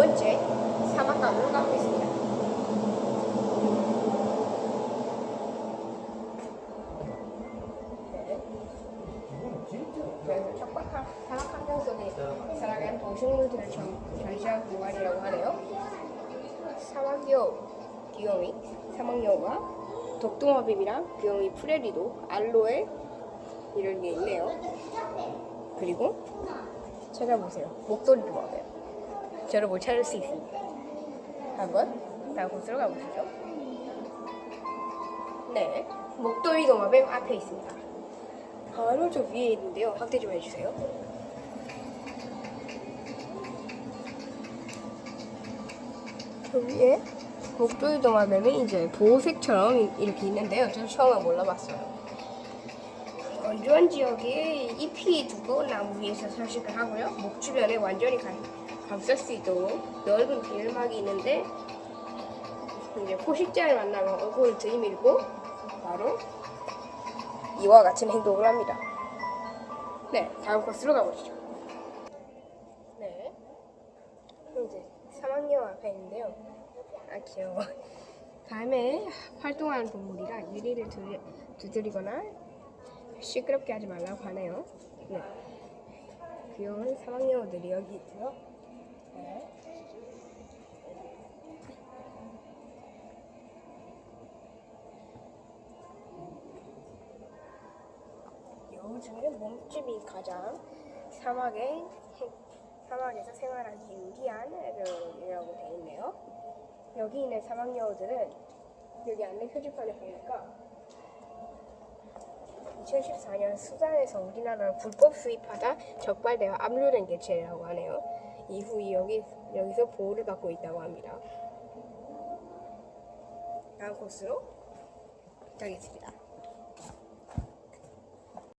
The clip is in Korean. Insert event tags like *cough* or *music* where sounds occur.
번째 사막강으로 하네요. 사막여우, 귀요미, 사막여우와 독동어뱀이랑 귀요미 프레리도, 알로에 이런 게 있네요. 그리고 찾아보세요. 목도리 도 마뱀. 저를 못 찾을 수 있습니다. 한번 다음 곳으로 가보시죠. 네, 목도리 도마뱀 앞에 있습니다. 바로 저 위에 있는데요. 확대 좀 해주세요. 저 위에 목도리 도마뱀이 이제 보호색처럼 이- 이렇게 있는데요. 저는 처음에 몰라봤어요. 건조한 지역에 잎이 두꺼운 나무 위에서 서식을 하고요. 목 주변에 완전히 감, 감쌀 수 있도록 넓은 비늘막이 있는데 이제 포식자를 만나면 얼굴을 들이밀고 바로 이와 같은 행동을 합니다. 네, 다음 코스로 가보시죠. 네, 이제 사막여우 앞에 있는데요. 아 귀여워. *laughs* 밤에 활동하는 동물이라 유리를 두드- 두드리거나 시끄럽게 하지 말라고 하네요. 네. 귀여운 사막여우들이 여기 있고요. 네. 여우 중에 몸집이 가장 사막에 사막에서 생활하기 유리한 애들이라고 되어 있네요. 여기 있는 사막여우들은 여기 안내 표지판에 보니까 2014년 수단에서 우리나라로 불법 수입하다 적발되어 압류된 개체라고 하네요. 이후 여기 여기서 보호를 받고 있다고 합니다. 다음 코스로 가겠습니다.